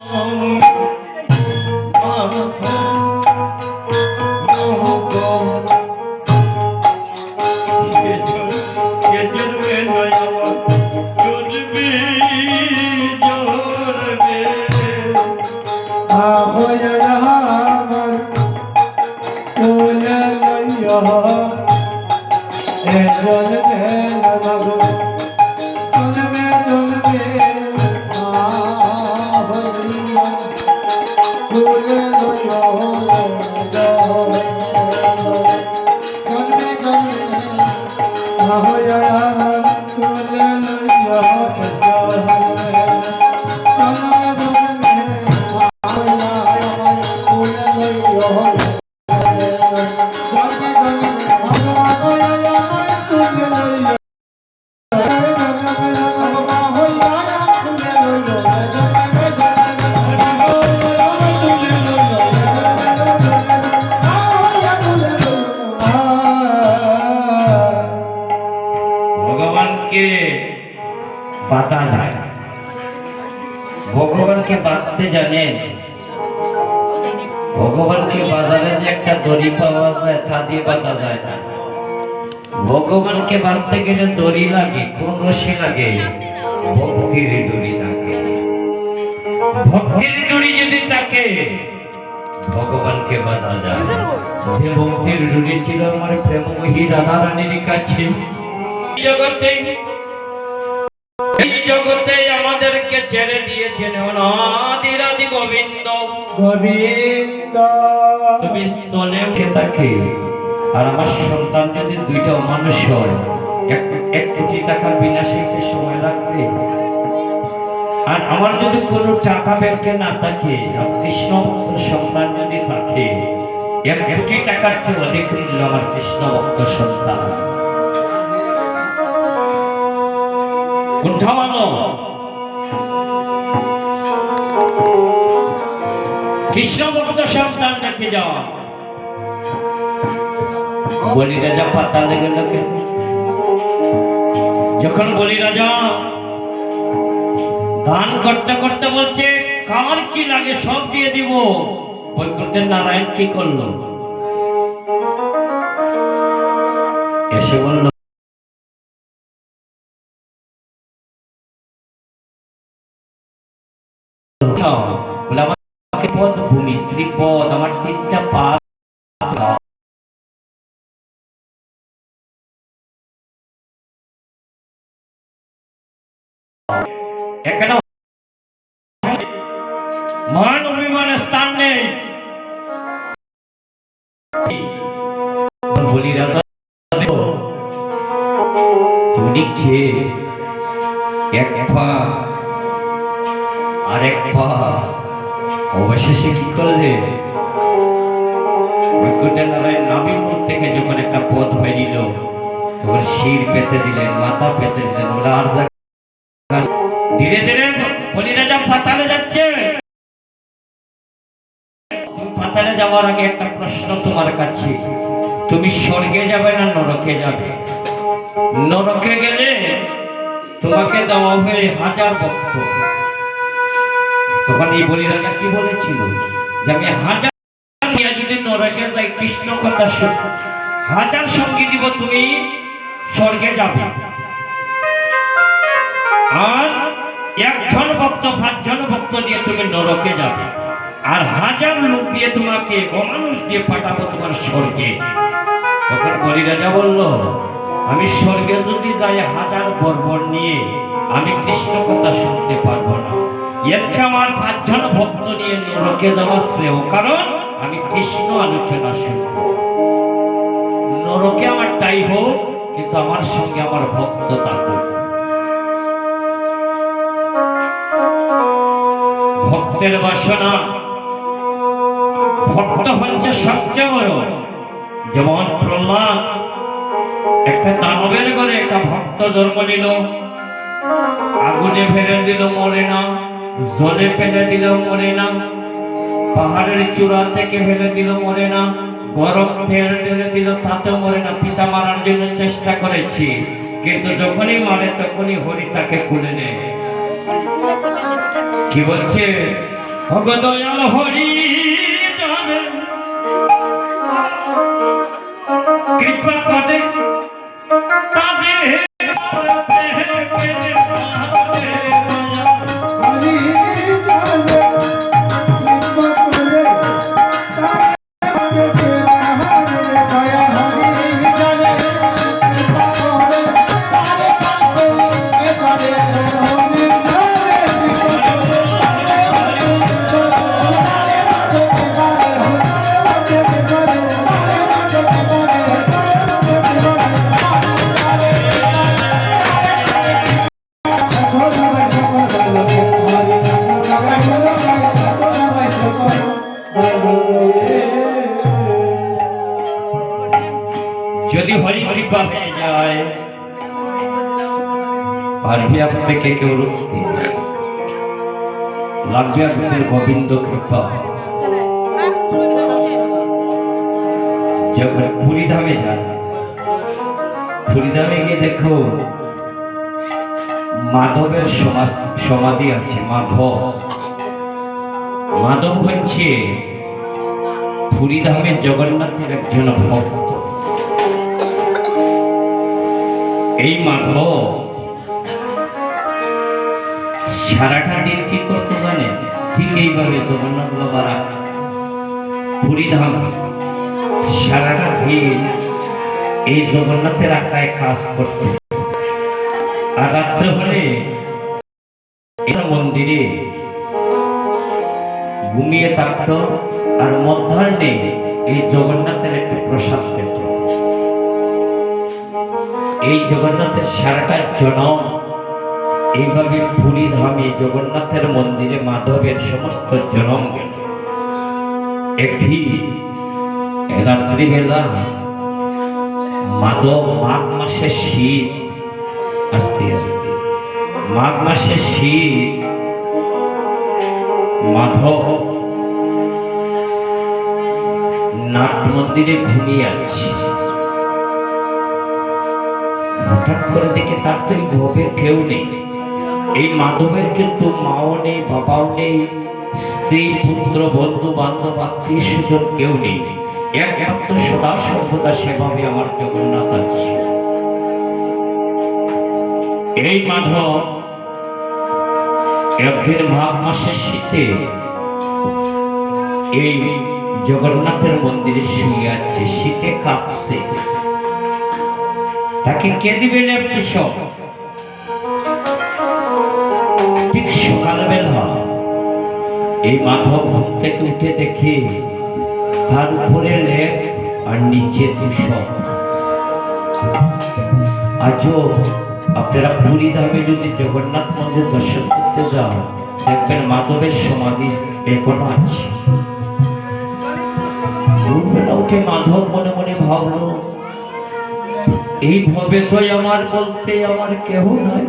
আমার yeah. ভগবানকে বাজারে যে একটা দড়ি পাওয়া যায়, তা দিয়ে বাঁধা যায় না। ভগবানকে বাঁধতে গেলে দড়ি লাগে, কোন রশি লাগে? ভক্তির দড়ি লাগে। ভক্তির দড়ি যদি থাকে, ভগবানকে বাঁধা যায় যে ভক্তির দড়ি ছিল আমার প্রেমময়ী রাধা রানীর কাছে। জগতে, এই জগতে আমাদেরকে ছেড়ে দিয়েছেন অনাদিরাদি গোবিন্দ। গোবিন্দ। তুমি স্থলে উঠে থাকে আর আমার সন্তান যদি দুইটা মানুষ হয় এক কোটি টাকার বিনাশিতে সময় লাগবে? আর আমার যদি কোনো টাকা ব্যাংকে না থাকে কৃষ্ণ ভক্ত সন্তান যদি থাকে এক কোটি টাকার চেয়ে অধিক মূল্য আমার কৃষ্ণ ভক্ত সন্তান উঠামানো কৃষ্ণ ভক্ত সন্তান যাওয়া বলি রাজা পাতা লেগে লোকে যখন বলি, রাজা, দান করতে করতে বলছে, কার কি লাগে সব দিয়ে দিব? বৈকুণ্ঠের নারায়ণ কি করল? এসে বলল অবশেষে কি করলে? যখন একটা পথ বেরিল, তখন শির পেতে দিলেন, মাথা পেতে দিলেন ধীরে ধীরে বলি রাজা পাতালে যাচ্ছে তুমি পাতালে যাওয়ার আগে একটা প্রশ্ন তোমার কাছে। তুমি স্বর্গে যাবে না নরকে যাবে? নরকে গেলে তোমাকে দেওয়া হবে হাজার ভক্ত। তখন এই বলি রাজা কি বলেছিল? যে আমি হাজার যদি নরকে যাই কৃষ্ণ কথা হাজার সঙ্গী দিব, তুমি স্বর্গে যাবে। আর একজন ভক্ত, পাঁচজন ভক্ত দিয়ে তুমি নরকে যাবে। আর হাজার লোক দিয়ে তোমাকে অমানুষ দিয়ে পাঠাবো তোমার স্বর্গে। তখন বলি রাজা বলল, আমি স্বর্গে যদি যাই হাজার বর্বর নিয়ে, আমি কৃষ্ণ কথা শুনতে পারব না। আমার পাঁচজন ভক্ত নিয়ে নরকে যাওয়া শ্রেয় কারণ আমি কৃষ্ণ আলোচনা শুনব নরকে আমার তাই হোক, কিন্তু আমার সঙ্গে আমার ভক্ত থাকুক। ভক্তের বাসনা, ভক্ত হচ্ছে সবচেয়ে বড়। যেমন প্রহ্লাদ, একটা দানবের ঘরে একটা ভক্ত জন্ম নিল, আগুনে ফেলে দিল মরে না। জলে ফেলে দিল মরে না। পাহাড়ের চূড়া থেকে ফেলে দিল মরে না। গরম তেল ঢেলে দিল তাতেও মরে না। পিতা মারার জন্য চেষ্টা করেছি। কিন্তু যখনই মারে, তখনই হরি তাকে খুলে নেয়। কি বলছে? হরি কৃপা তাদের পারবি আপনাকে কেউ রুখতে? লাগবে আপনাদের গোবিন্দ কৃপা। যখন পুরীধামে যান পুরীধামে গিয়ে দেখো মাধবের সমাধি আছে মাধব মাধব হচ্ছে পুরীধামের জগন্নাথের একজন ভক্ত। এই মাধব সারাটা দিন কি করতে জানে? ঠিক এইভাবে জগন্নাথ বাবারা পুরীধাম সারাটা দিন এই জগন্নাথের আকায় কাজ করতে। আর রাত্রে হলে মন্দিরে ঘুমিয়ে থাকতো আর মধ্যাহ্নে এই জগন্নাথের একটি প্রসাদ পেত। এই জগন্নাথের সারাটা জনম এইভাবে পুরী ধামে জগন্নাথের মন্দিরে মাধবের সমস্ত জনম গেল। একটি রাত্রিবেলা মাধব মাঘ মাসের শীত, আস্তে আস্তে। মাঘ মাসের শীত, মাধব নাট মন্দিরে ঘুমিয়ে আছে। হঠাৎ করে দেখে তার তো এই ভবের কেউ নেই। এই মাধবের কিন্তু মাও নেই, বাবাও নেই, স্ত্রী, পুত্র, বন্ধু, বান্ধব, আত্মীয় স্বজন কেউ নেই। একমাত্র সদা সর্বদা সেভাবে আমার জগন্নাথ আছে। এই মাধব একদিন মাঘ মাসের শীতে এই জগন্নাথের মন্দিরে শুয়ে আছে, শীতে কাঁপছে। তাকে কে দিবেন একটি সব? ঠিক সকালবেলা এই মাধব ঘুম থেকে উঠে দেখে তার উপরে লেপ আর নিচে দুশব আজও আপনারা পুরী ধামে যদি জগন্নাথ মন্দির দর্শন করতে যান, দেখবেন মাধবের সমাধি এখনও আছে। ভোরবেলা মাধব মনে মনে ভাবলো, এই ভবে তো আমার বলতে আমার কেহ নাই।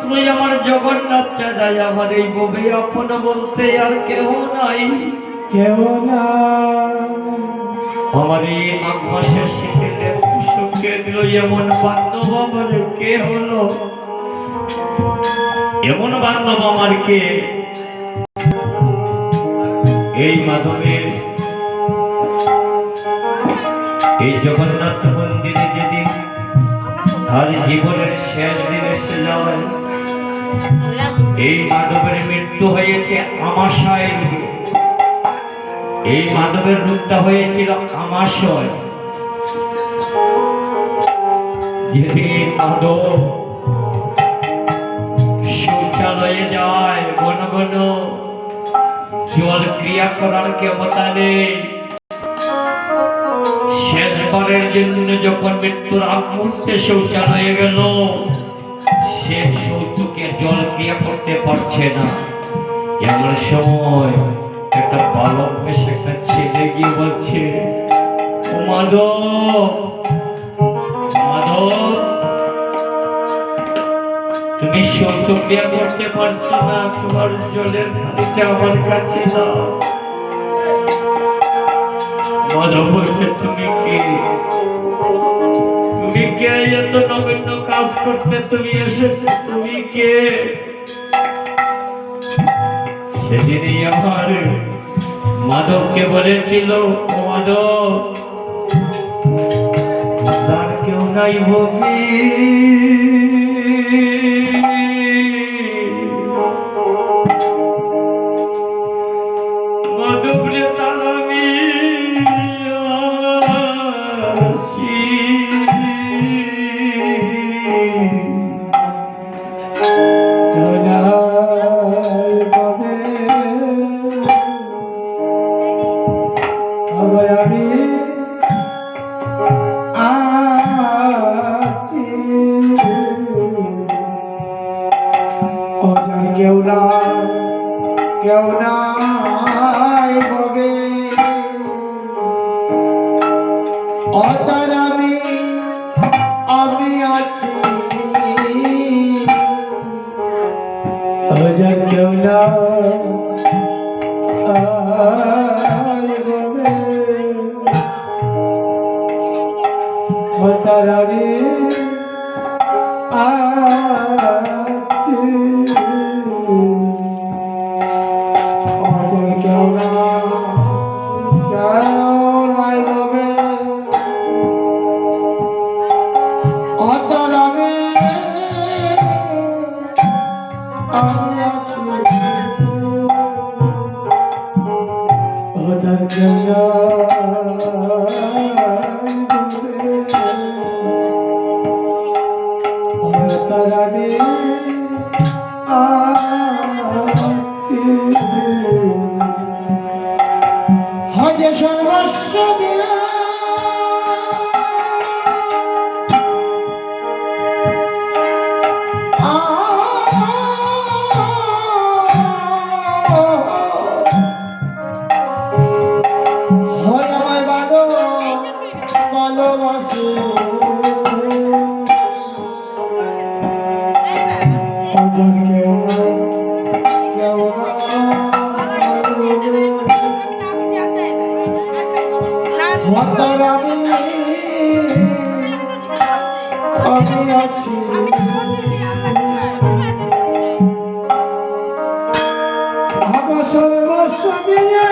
একমাত্রই আমার জগন্নাথ চাঁদাই আমার এই ভবে আপন বলতে আর কেহ নাই। কেউ না আমার এই মাঘ মাসের শীতের সঙ্গে দিল এমন বান্ধব আমার কে হলো এমন বান্ধব আমার কে? এই মাধবের এই জগন্নাথ মন্দিরে যেদিন তার জীবনের শেষ দিন এসে যাওয়ায় এই মাধবের মৃত্যু হয়েছে আমাশয়। এই মাধবের রূপটা হয়েছিল আমাশয় মাধব শৌচালয়ে যায় ঘন ঘন জল ক্রিয়া করার ক্ষমতা নেই শেষবারের জন্য যখন মৃত্যুর আগ মুহূর্তে শৌচালয়ে গেল শৌচকে জল ক্রিয়া করতে পারছে না। এমন সময় একটা বালক বেশ একটা ছেলে গিয়ে বলছে, "ও মাধব তুমি শৌচক্রিয়া করতে পারছ না, তোমার জলের পানিটা আমার কাছে দাও। মাধব বলছে, তুমি কে? তুমি কে এত নগণ্য কাজ করতে তুমি এসেছ তুমি কে? সেদিনই আমার মাধবকে বলেছিল মাধব তার কেউ নাই হবে। তারারে আ সর্বস্ব দিয়ে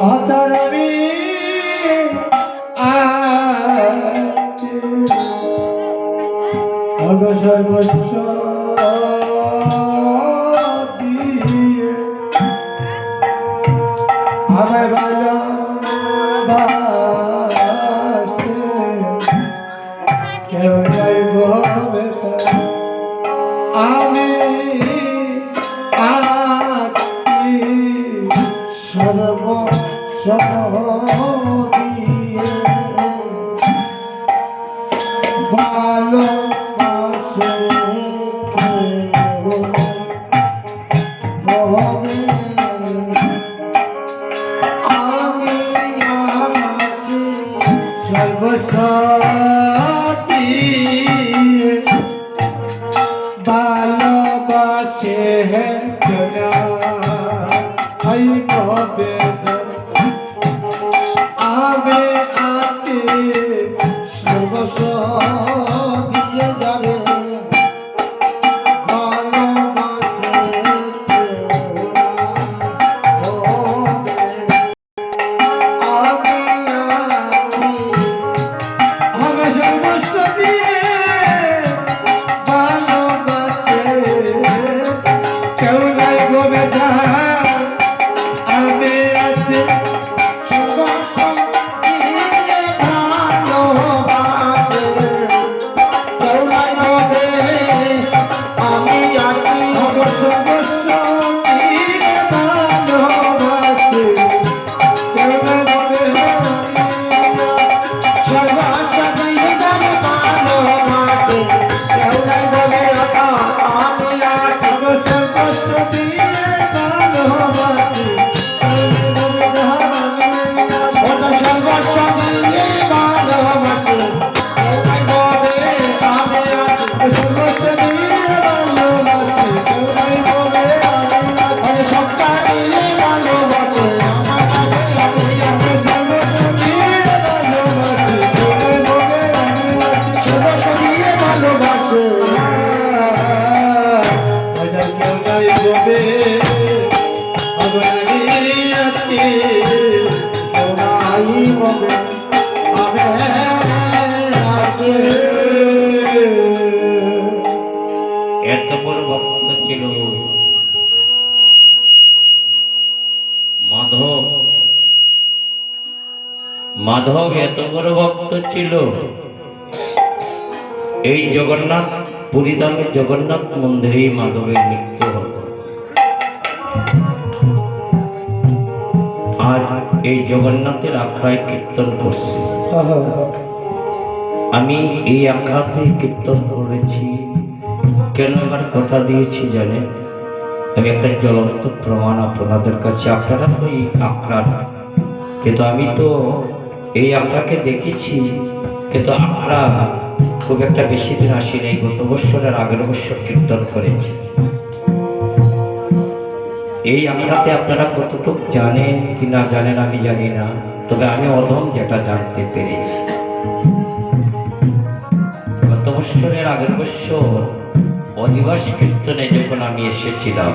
আতার Oh, এত বড় ভক্ত ছিল। মাধব মাধব এত বড় ভক্ত ছিল। এই জগন্নাথ পুরীধামের জগন্নাথ মন্দিরেই মাধবের মৃত্যু হল। আজ এই জগন্নাথের আখড়ায় কীর্তন করছি। আমি এই আখড়াতে কীর্তন করেছি। কেন আমার কথা দিয়েছি জানেন আমি একটা জ্বলন্ত প্রমাণ আপনাদের কাছে। আপনারা তো এই আখড়ার। কিন্তু আমি তো এই আখড়াকে দেখেছি। কিন্তু আখড়া খুব একটা বেশি দিন আসিনি এই গত বছরের আগের বছর কীর্তন করেছি। এই আখড়াতে আপনারা কতটুকু জানেন কি না জানেন আমি জানি না। তবে আমি অধম যেটা জানতে পেরেছি। গত বছরের আগের বছর অধিবাসী কীর্তনে যখন আমি এসেছিলাম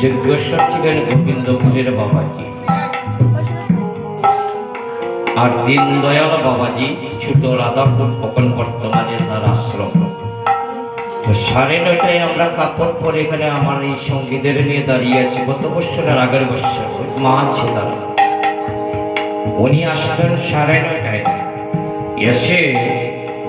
যজ্ঞেশ্বর ছিলেন গোবিন্দপুরের বাবাজি। আর দীনদয়াল বাবাজি ছোট রাধাপুর তখন বর্তমানে তার আশ্রম। তো সাড়ে নয়টায় আমরা কাপড় পরে এখানে আমার এই সঙ্গীদের নিয়ে দাঁড়িয়ে আছি, গত বছরের আগের বছর। মা আছে তারা। উনি আসবেন সাড়ে নয়টায়। এসে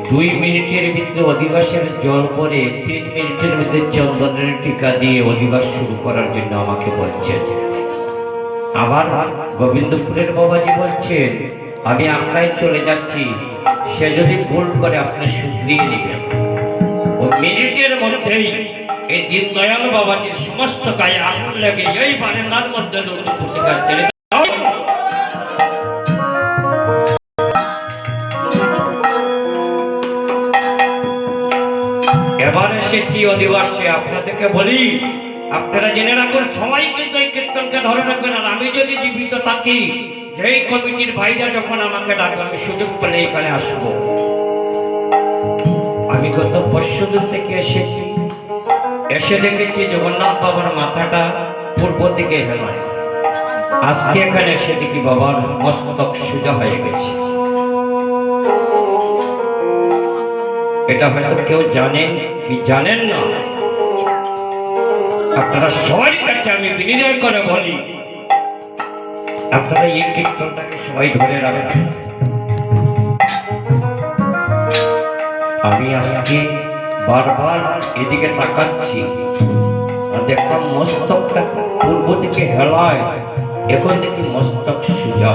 দুই মিনিটের ভিতরে অধিবাসের জল পরে তিন মিনিটের মধ্যে চন্দনের টিকা দিয়ে অধিবাস শুরু করার জন্য আমাকে বলছেন। আবার গোবিন্দপুরের বাবাজি বলছেন, আমি আমরাই চলে যাচ্ছি, সে যদি ভুল করে আপনি শুধরিয়ে নেবেন ও মিনিটের মধ্যেই এই দিন দয়াল বাবাজির সমস্ত গায়ে আগুন লেগে এই বারেন্দার মধ্যে নতুন এসেছি অধিবাসে? আপনাদেরকে বলি, আপনারা জেনে রাখুন, সবাই কিন্তু এই কীর্তনকে ধরে রাখবেন। আর আমি যদি জীবিত থাকি, যেই কমিটির ভাইরা যখন আমাকে ডাকবে, আমি সুযোগ পেলে এখানে আসব। আমি গত পরশুদিন থেকে এসেছি। এসে দেখেছি জগন্নাথ বাবার মাথাটা পূর্ব দিকে হেলায়। আজকে এখানে এসে দেখি বাবার মস্তক সোজা হয়ে গেছে। এটা হয়তো কেউ জানেন কি জানেন না? আপনারা সবার কাছে আমি বিনিময় করে বলি, আপনারা এই কীর্তনটাকে সবাই ধরে রাখবেন আমি আজকে বারবার এদিকে তাকাচ্ছি, আর দেখলাম মস্তকটা পূর্ব দিকে হেলায়, এখন দেখি মস্তক সুজা।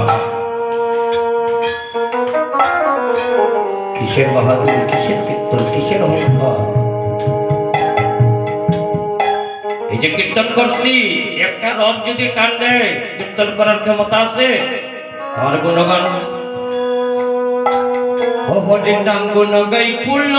কিসের বাহাদুর, কিসের কিসের অহংকার এই যে কীর্তন করছি, একটা রব যদি টান দেয়, কীর্তন করার ক্ষমতা আছে? তার গুণগান। হরির নাম গুণ গাই পূর্ণ।